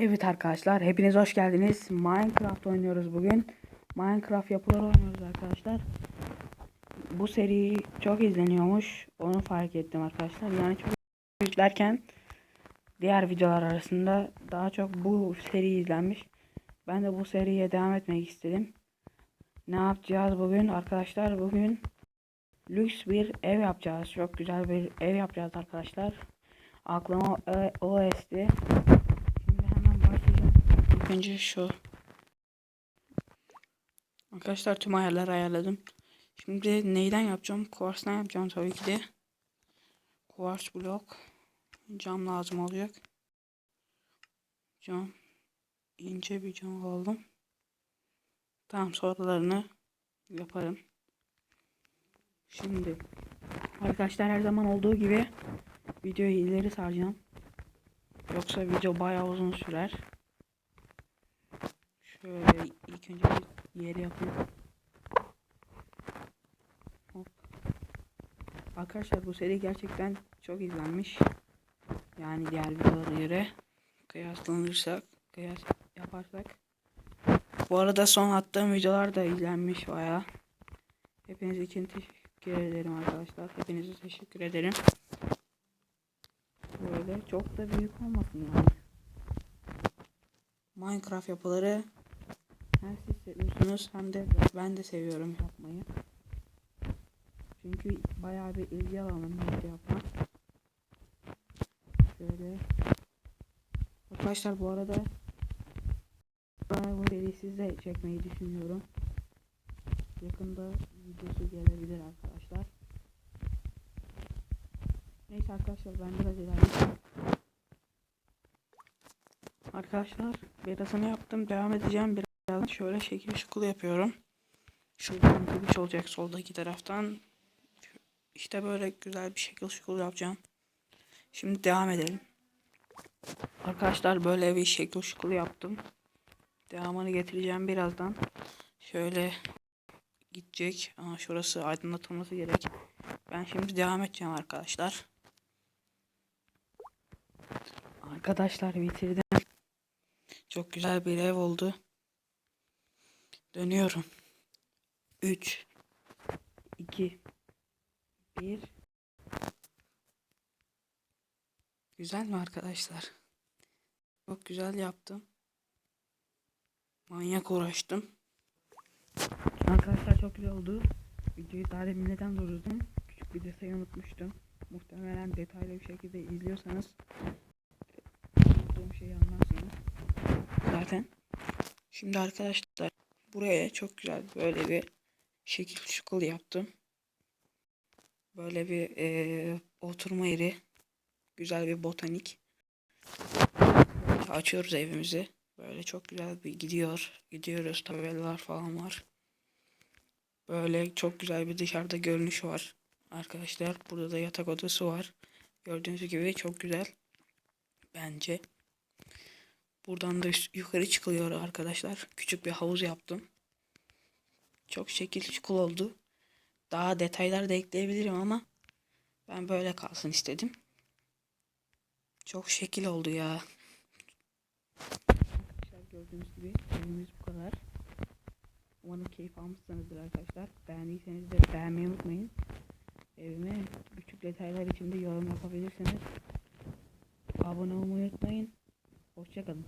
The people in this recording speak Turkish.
Evet arkadaşlar hepiniz hoş geldiniz. Minecraft oynuyoruz bugün. Minecraft yapıları oynuyoruz arkadaşlar. Bu seri çok izleniyormuş. Onu fark ettim arkadaşlar. Yani çok izlerken diğer videolar arasında daha çok bu seri izlenmiş. Ben de bu seriye devam etmek istedim. Ne yapacağız bugün arkadaşlar? Bugün lüks bir ev yapacağız. Çok güzel bir ev yapacağız arkadaşlar. Aklıma o, o esti. Önce şu. Arkadaşlar tüm ayarları ayarladım. Şimdi neyden yapacağım? Kuvarsdan yapacağım tabii ki de. Kuvars blok. Cam lazım olacak. Cam. ince bir cam aldım. Tamam sonralarını yaparım. Şimdi arkadaşlar her zaman olduğu gibi videoyu ileri saracağım. Yoksa video bayağı uzun sürer. Şöyle ilk önce bir yeri yapayım. Hop. Arkadaşlar bu seri gerçekten çok izlenmiş. Yani diğer videolara göre kıyaslanırsak, kıyas yaparsak. Bu arada son attığım videolar da izlenmiş bayağı. Hepiniz için teşekkür ederim arkadaşlar. Hepinize teşekkür ederim. Böyle çok da büyük olmasın yani. Minecraft yapıları hem siz seviyorsunuz hem de ben de seviyorum yapmayı. Çünkü bayağı bir ilgi alanım video yapmak. Şöyle. Arkadaşlar bu arada ben bu serisiz de çekmeyi düşünüyorum. Yakında videosu gelebilir arkadaşlar. Neyse arkadaşlar ben biraz ilerleyeyim. Arkadaşlar birazını yaptım. Devam edeceğim. Biraz şöyle şekil şukul yapıyorum. Şuradan bir olacak soldaki taraftan. İşte böyle güzel bir şekil şukul yapacağım. Şimdi devam edelim. Arkadaşlar böyle bir şekil şukul yaptım. Devamını getireceğim birazdan. Şöyle gidecek ama şurası aydınlatılması gerek. Ben şimdi devam edeceğim arkadaşlar. Arkadaşlar bitirdim. Çok güzel bir ev oldu. Dönüyorum. 3 2 1 Güzel mi arkadaşlar? Çok güzel yaptım. Manyak uğraştım. Arkadaşlar çok güzel oldu. Videoyu daha demin neden durdurdum? Küçük bir detayı unutmuştum. Muhtemelen detaylı bir şekilde izliyorsanız unuttuğum şeyi anlarsınız. Zaten. Şimdi arkadaşlar buraya çok güzel böyle bir şekil şukul yaptım. Böyle bir e, oturma yeri. Güzel bir botanik. Açıyoruz evimizi. Böyle çok güzel bir gidiyor. Gidiyoruz tabelalar falan var. Böyle çok güzel bir dışarıda görünüş var. Arkadaşlar burada da yatak odası var. Gördüğünüz gibi çok güzel. Bence. Buradan da yukarı çıkılıyor arkadaşlar. Küçük bir havuz yaptım. Çok şekil şukul oldu. Daha detaylar da ekleyebilirim ama ben böyle kalsın istedim. Çok şekil oldu ya. Arkadaşlar gördüğünüz gibi evimiz bu kadar. Umarım keyif almışsınızdır arkadaşlar. Beğendiyseniz de beğenmeyi unutmayın. Evime küçük detaylar için de yorum yapabilirsiniz. Abone olmayı unutmayın. Hoşçakalın.